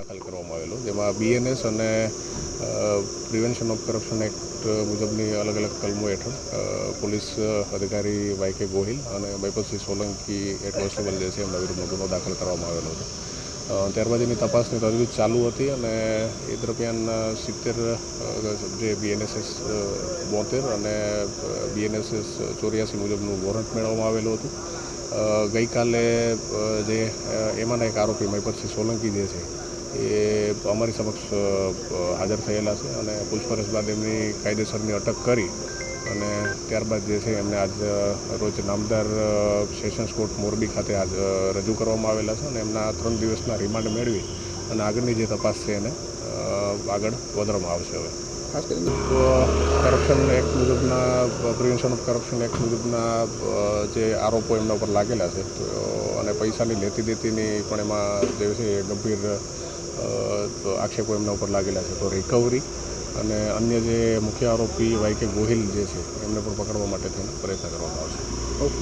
દાખલ કરવામાં આવેલો. જેમાં બીએનએસ અને પ્રિવેન્શન ઓફ કરપ્શન એક્ટ મુજબની અલગ અલગ કલમો હેઠળ પોલીસ અધિકારી વાય કે ગોહિલ અને બૈપતસિંહ સોલંકી હેડ કોન્સ્ટેબલ જે છે એમના વિરુદ્ધ ગુનો દાખલ કરવામાં આવેલો હતો. ત્યારબાદ એની તપાસની તજવીજ ચાલુ હતી અને એ દરમિયાન સિત્તેર જે બીએનએસએસ બોતેર અને બીએનએસએસ ચોર્યાસી મુજબનું વોરંટ મેળવવામાં આવેલું હતું. ગઈકાલે જે એમાંના એક આરોપી મહિપતસિંહ સોલંકી જે છે એ અમારી સમક્ષ હાજર થયેલા છે અને પૂછપરછ બાદ એમની કાયદેસરની અટક કરી અને ત્યારબાદ જે છે એમને આજ રોજ નામદાર સેશન્સ કોર્ટ મોરબી ખાતે આજ રજૂ કરવામાં આવેલા છે અને એમના ત્રણ દિવસના રિમાન્ડ મેળવી અને આગળની જે તપાસ છે એને આગળ વધારવામાં આવશે હવે. ખાસ કરીને કરપ્શન એક્ટ મુજબના પ્રિવેન્શન ઓફ કરપ્શન એક્ટ મુજબના જે આરોપો એમના ઉપર લાગેલા છે અને પૈસાની લેતી દેતીની પણ એમાં જે છે એ ગંભીર આક્ષેપો એમના ઉપર લાગેલા છે. તો રિકવરી અને અન્ય જે મુખ્ય આરોપી વાય કે ગોહિલ જે છે, એમને પણ પકડવા માટે થઈને પ્રયત્ન કરવામાં આવશે. ઓકે.